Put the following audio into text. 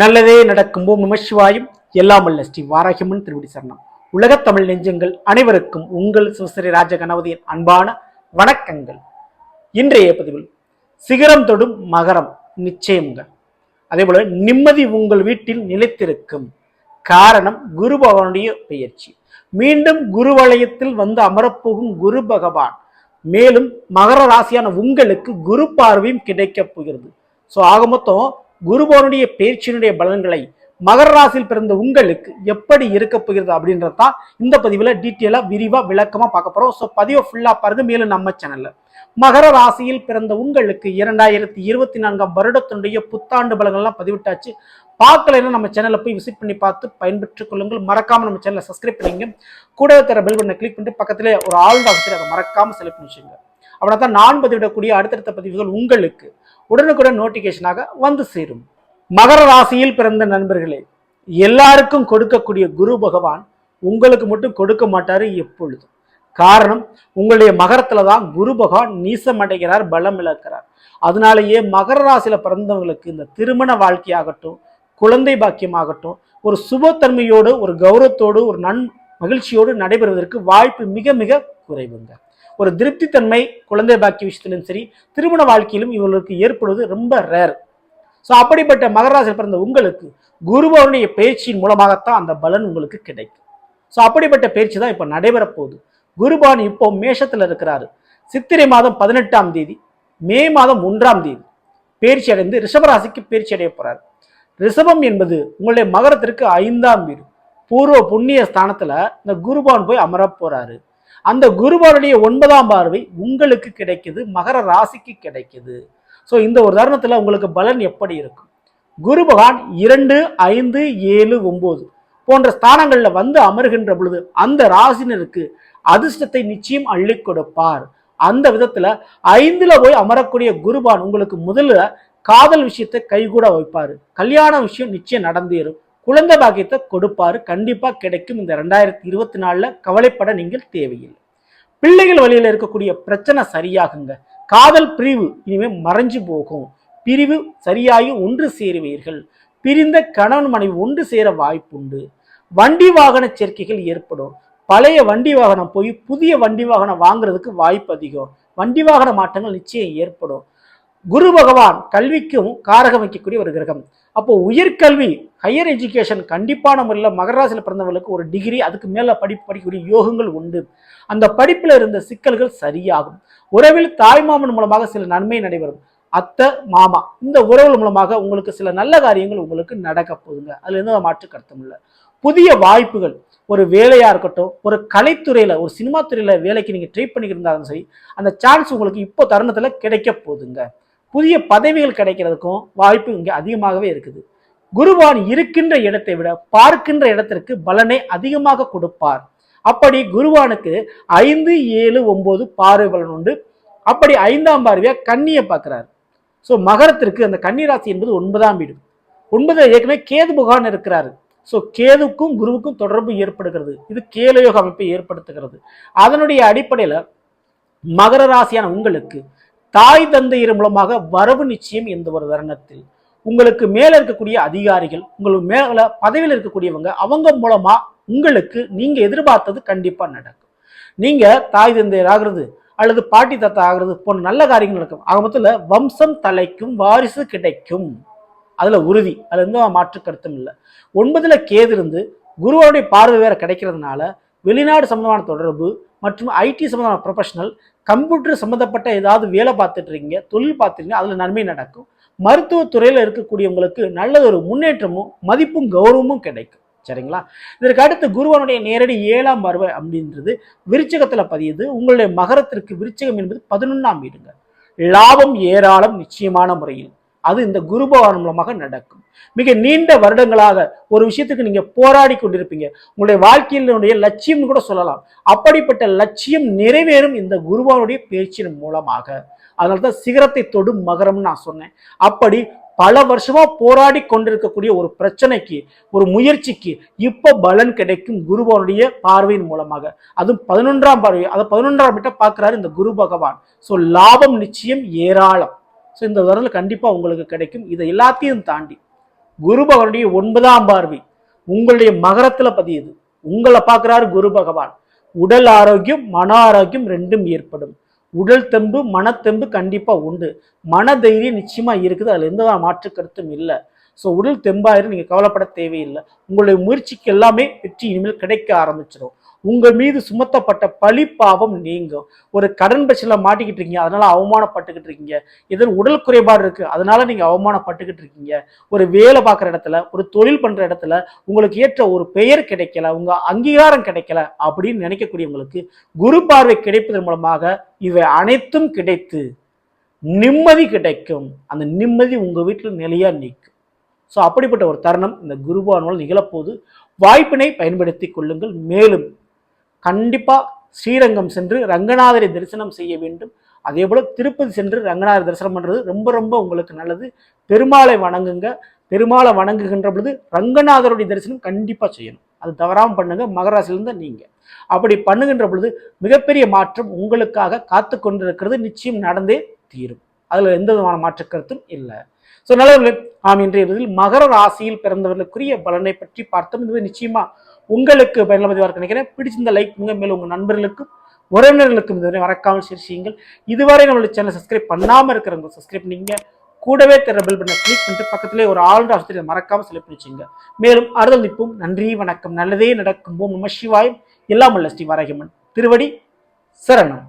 நல்லதே நடக்கும் ஓம் நமசிவாயும் எல்லாம் அல்ல. ஸ்ரீ வாராகியம்மன் திருவடி சரணம். உலகத் தமிழ் நெஞ்சங்கள் அனைவருக்கும் உங்கள் சிவஸ்ரீ ராஜ கணபதியின் அன்பான வணக்கங்கள். இன்றைய பதிவில் சிகரம் தொடும் மகரம் நிச்சயங்கள் அதே போல நிம்மதி உங்கள் வீட்டில் நிலைத்திருக்கும் காரணம் குரு பகவானுடைய பயிற்சி மீண்டும் குரு வலயத்தில் வந்து அமரப்போகும் குரு பகவான். மேலும் மகர ராசியான உங்களுக்கு குரு பார்வையும் கிடைக்கப் போகிறது. ஸோ ஆக மொத்தம் குருபவனுடைய பேச்சினுடைய பலன்களை மகர ராசியில் பிறந்த உங்களுக்கு எப்படி இருக்க போகிறது அப்படின்றது தான் இந்த பதிவில் டீட்டெயிலாக விரிவாக விளக்கமாக பார்க்க போகிறோம் ஸோ பதிவை ஃபுல்லாக பாருங்கள் மேலும் நம்ம சேனலில் மகர ராசியில் பிறந்த உங்களுக்கு இரண்டாயிரத்தி இருபத்தி நான்காம் வருடத்தினுடைய புத்தாண்டு பலங்கள்லாம் பதிவிட்டாச்சு. பார்க்கலைன்னா நம்ம சேனலில் போய் விசிட் பண்ணி பார்த்து பயன்பெற்றுக் கொள்ளுங்கள். மறக்காமல் நம்ம சேனலை சப்ஸ்கிரைப் பண்ணிங்க கூட தர பெல் பண்ண கிளிக் பண்ணிட்டு பக்கத்திலே ஒரு ஆல் ஆஃபீஸர் அதை மறக்காமல் செலக்ட் பண்ணி வச்சுங்க அப்படின்னா தான் நான் பதிவிடக்கூடிய அடுத்தடுத்த பதிவுகள் உங்களுக்கு உடனுக்குடன் நோட்டிஃபிகேஷனாக வந்து சேரும். மகர ராசியில் பிறந்த நண்பர்களே எல்லாருக்கும் கொடுக்கக்கூடிய குரு பகவான் உங்களுக்கு மட்டும் கொடுக்க மாட்டாரு எப்பொழுதும். காரணம் உங்களுடைய மகரத்துல தான் குரு பகவான் நீசம் அடைகிறார் பலம் இழக்கிறார். அதனாலேயே மகர ராசியில பிறந்தவங்களுக்கு இந்த திருமண வாழ்க்கையாகட்டும் குழந்தை பாக்கியமாகட்டும் ஒரு சுபத்தன்மையோடு ஒரு கௌரவத்தோடு ஒரு நன் மகிழ்ச்சியோடு நடைபெறுவதற்கு வாய்ப்பு மிக மிக குறைவுங்க. ஒரு திருப்தித்தன்மை குழந்தை பாக்கிய விஷயத்திலும் சரி திருமண வாழ்க்கையிலும் இவர்களுக்கு ஏற்படுவது ரொம்ப ரேர் ஸோ அப்படிப்பட்ட மகர பிறந்த உங்களுக்கு குருபவனுடைய பயிற்சியின் மூலமாகத்தான் அந்த பலன் உங்களுக்கு கிடைக்கும். ஸோ அப்படிப்பட்ட பயிற்சி தான் இப்போ நடைபெற போகுது குருபான் இப்போ மேஷத்தில் இருக்கிறாரு. சித்திரை மாதம் பதினெட்டாம் தேதி மே மாதம் ஒன்றாம் தேதி பயிற்சி அடைந்து ரிஷபராசிக்கு பயிற்சி அடைய போகிறார் ரிஷபம் என்பது உங்களுடைய மகரத்திற்கு ஐந்தாம் வீடு. பூர்வ புண்ணிய ஸ்தானத்தில் இந்த குருபான் போய் அமரப் போகிறாரு அந்த குருபானுடைய ஒன்பதாம் பார்வை உங்களுக்கு கிடைக்குது மகர ராசிக்கு கிடைக்குது. ஸோ இந்த ஒரு தருணத்தில் உங்களுக்கு பலன் எப்படி இருக்கும்? குரு பகவான் இரண்டு ஐந்து ஏழு ஒம்பது போன்ற ஸ்தானங்களில் வந்து அமர்கின்ற பொழுது அந்த ராசினருக்கு அதிர்ஷ்டத்தை நிச்சயம் அள்ளி கொடுப்பார். அந்த விதத்தில் ஐந்தில் போய் அமரக்கூடிய குருபான் உங்களுக்கு முதல்ல காதல் விஷயத்தை கைகூட வைப்பார். கல்யாண விஷயம் நிச்சயம் நடந்தேறும். குழந்தை பாக்கியத்தை கொடுப்பாரு. கண்டிப்பாக கிடைக்கும். இந்த ரெண்டாயிரத்தி இருபத்தி நாலில் கவலைப்பட நீங்கள் தேவையில்லை. பிள்ளைகள் வழியில் இருக்கக்கூடிய பிரச்சனை சரியாகுங்க. காதல் பிரிவு இனிமேல் மறைஞ்சு போகும். பிரிவு சரியாகி ஒன்று சேருவீர்கள். பிரிந்த கணவன் மனைவி ஒன்று சேர வாய்ப்புண்டு. வண்டி வாகன சேர்க்கைகள் ஏற்படும். பழைய வண்டி வாகனம் போய் புதிய வண்டி வாகனம் வாங்குறதுக்கு வாய்ப்பு அதிகம். வண்டி வாகன மாற்றங்கள் நிச்சயம் ஏற்படும். குரு பகவான் கல்விக்கும் காரகம் வைக்கக்கூடிய ஒரு கிரகம். அப்போ உயர்கல்வி ஹையர் எஜுகேஷன் கண்டிப்பான முறையில் மகராசியில் பிறந்தவர்களுக்கு ஒரு டிகிரி அதுக்கு மேலே படிப்பு படிக்கக்கூடிய யோகங்கள் உண்டு. அந்த படிப்பில் இருந்த சிக்கல்கள் சரியாகும். உறவில் தாய்மாமன் மூலமாக சில நன்மை நடைபெறும். அத்தை மாமா இந்த உறவுகள் மூலமாக உங்களுக்கு சில நல்ல காரியங்கள் உங்களுக்கு நடக்க போகுதுங்க. அதுல இருந்து மாற்று கருத்தும் இல்லை. புதிய வாய்ப்புகள் ஒரு வேலையாக இருக்கட்டும் ஒரு கலைத்துறையில் ஒரு சினிமா துறையில் வேலைக்கு நீங்கள் ட்ரை பண்ணிக்கிருந்தாலும் சரி அந்த சான்ஸ் உங்களுக்கு இப்போ தருணத்தில் கிடைக்க போகுதுங்க. புதிய பதவிகள் கிடைக்கிறதுக்கும் வாய்ப்பு இங்கே அதிகமாகவே இருக்குது. குருவான் இருக்கின்ற இடத்தை விட பார்க்கின்ற இடத்திற்கு பலனை அதிகமாக கொடுப்பார். அப்படி குருவானுக்கு ஐந்து ஏழு ஒன்பது பார்வை பலன் உண்டு. அப்படி ஐந்தாம் பார்வையாக கண்ணியை பார்க்குறாரு. ஸோ மகரத்திற்கு அந்த கன்னி ராசி என்பது ஒன்பதாம் வீடு. ஒன்பது ஏற்கனவே கேது புகான் இருக்கிறாரு. ஸோ கேதுக்கும் குருவுக்கும் தொடர்பு ஏற்படுகிறது. இது கேலயோக அமைப்பை ஏற்படுத்துகிறது. அதனுடைய அடிப்படையில் மகர ராசியான உங்களுக்கு தாய் தந்தையர் மூலமாக வரவு நிச்சயம் எந்த ஒரு தருணத்தில்? உங்களுக்கு மேல இருக்கக்கூடிய அதிகாரிகள் உங்களுக்கு மேல பதவியில் இருக்கக்கூடியவங்க அவங்க மூலமா உங்களுக்கு நீங்க எதிர்பார்த்தது கண்டிப்பா நடக்கும். நீங்க தாய் தந்தையர் ஆகிறது அல்லது பாட்டி தாத்தா ஆகிறது போன்ற நல்ல காரியங்கள் நடக்கும். ஆக மொத்தத்தில் வம்சம் தலைக்கும் வாரிசு கிடைக்கும். அதுல உறுதி. அதுல எந்த மாற்று கருத்தும் இல்லை. ஒன்பதுல கேது இருந்து குருவனுடைய பார்வை வேற கிடைக்கிறதுனால வெளிநாடு சம்பந்தமான தொடர்பு மற்றும் ஐடி சம்பந்தமான ப்ரொஃபஷனல் கம்ப்யூட்டர் சம்மந்தப்பட்ட ஏதாவது வேலை பார்த்துட்டு இருக்கீங்க தொழில் பார்த்துருக்கீங்க அதில் நன்மை நடக்கும். மருத்துவத்துறையில் இருக்கக்கூடியவங்களுக்கு நல்ல ஒரு முன்னேற்றமும் மதிப்பும் கௌரவமும் கிடைக்கும். சரிங்களா? இதற்கு அடுத்து குருவனுடைய நேரடி ஏழாம் பார்வை அப்படின்றது விருச்சகத்தில் பதியுது. உங்களுடைய மகரத்திற்கு விருச்சகம் என்பது பதினொன்றாம் வீடுங்க. லாபம் ஏராளம் நிச்சயமான முறையில். அது இந்த குரு பகவான் மூலமாக நடக்கும். மிக நீண்ட வருடங்களாக ஒரு விஷயத்துக்கு நீங்க போராடி கொண்டிருப்பீங்க. உங்களுடைய வாழ்க்கையினுடைய லட்சியம் கூட சொல்லலாம். அப்படிப்பட்ட லட்சியம் நிறைவேறும் இந்த குருவானுடைய பேச்சின் மூலமாக. அதனால தான் சிகரத்தை தொடும் மகரம்னு நான் சொன்னேன். அப்படி பல வருஷமா போராடி கொண்டிருக்கக்கூடிய ஒரு பிரச்சனைக்கு ஒரு முயற்சிக்கு இப்போ பலன் கிடைக்கும் குருபவனுடைய பார்வையின் மூலமாக. அதுவும் பதினொன்றாம் பார்வை அதை பதினொன்றாம் கிட்ட பார்க்குறாரு இந்த குரு பகவான். ஸோ லாபம் நிச்சயம் ஏராளம். ஸோ இந்த வருடம் கண்டிப்பாக உங்களுக்கு கிடைக்கும். இதை எல்லாத்தையும் தாண்டி குரு பகவானுடைய ஒன்பதாம் பார்வை உங்களுடைய மகரத்தில் பதியுது. உங்களை பார்க்குறாரு குரு பகவான் உடல் ஆரோக்கியம் மன ஆரோக்கியம் ரெண்டும் ஏற்படும். உடல் தெம்பு மனத்தெம்பு கண்டிப்பாக உண்டு. மன தைரியம் நிச்சயமாக இருக்குது. அதில் எந்த மாற்று கருத்தும் இல்லை. ஸோ உடல் தெம்பாயிரும் நீங்கள் கவலைப்பட தேவையில்லை. உங்களுடைய முயற்சிக்கு எல்லாமே வெற்றி இனிமேல் கிடைக்க ஆரம்பிச்சிடும் உங்கள் மீது சுமத்தப்பட்ட பழி பாவம் நீங்கும். ஒரு கடன் பிரச்சனை மாட்டிக்கிட்டு இருக்கீங்க அதனால அவமானப்பட்டுக்கிட்டு இருக்கீங்க. இதில் உடல் குறைபாடு இருக்கு அதனால நீங்க அவமானப்பட்டுக்கிட்டு இருக்கீங்க. ஒரு வேலை பார்க்குற இடத்துல ஒரு தொழில் பண்ற இடத்துல உங்களுக்கு ஏற்ற ஒரு பெயர் கிடைக்கல உங்க அங்கீகாரம் கிடைக்கல அப்படின்னு நினைக்கக்கூடியவங்களுக்கு குரு பார்வை கிடைப்பதன் மூலமாக இவை அனைத்தும் கிடைத்து நிம்மதி கிடைக்கும். அந்த நிம்மதி உங்க வீட்டில் நிலையா நிற்கும். ஸோ அப்படிப்பட்ட ஒரு தருணம் இந்த குருபானால் நிகழப்போது. வாய்ப்பினை பயன்படுத்தி கொள்ளுங்கள். மேலும் கண்டிப்பாக ஸ்ரீரங்கம் சென்று ரங்கநாதரை தரிசனம் செய்ய வேண்டும். அதே போல் திருப்பதி சென்று ரங்கநாதர் தரிசனம் பண்ணுறது ரொம்ப ரொம்ப உங்களுக்கு நல்லது. பெருமாளை வணங்குங்க. பெருமாளை வணங்குகின்ற பொழுது ரங்கநாதருடைய தரிசனம் கண்டிப்பாக செய்யணும். அது தவறாம பண்ணுங்க. மகராசிலிருந்து நீங்கள் அப்படி பண்ணுகின்ற பொழுது மிகப்பெரிய மாற்றம் உங்களுக்காக காத்து கொண்டிருக்கிறது நிச்சயம் நடந்தே தீரும். அதில் எந்த விதமான மாற்று கருத்தும் இல்லை. ஸோ நல்லவர்களே ஆம் இன்றைய இதில் மகர ராசியில் பிறந்தவர்களுக்குரிய பலனை பற்றி பார்த்தோம். இது நிச்சயமா உங்களுக்கு பயனுள்ளதாக நினைக்கிறேன். பிடிச்சிருந்த லைக் உங்கள் மேலும் உங்க நண்பர்களுக்கும் உறவினர்களுக்கும் இதுவரை மறக்காமல் ஷேர் செய்யுங்கள். இதுவரை நம்மளுடைய சேனல் சப்ஸ்கிரைப் பண்ணாம இருக்கிறவங்க சப்ஸ்கிரைப் பண்ணீங்க கூடவே தெர பெல் பட்டனை கிளிக் பண்ணிட்டு பக்கத்திலே ஒரு ஆல்ரவுண்டர் ஆசிரியர் மறக்காம செலவு பண்ணிச்சுங்க மேலும் அறுதல் நிற்போம். நன்றி வணக்கம். நல்லதே நடக்கும். ஓம் நம சிவாயம். எல்லாம் உள்ள ஸ்ரீ வாரகிமன். திருவடி சரணம்.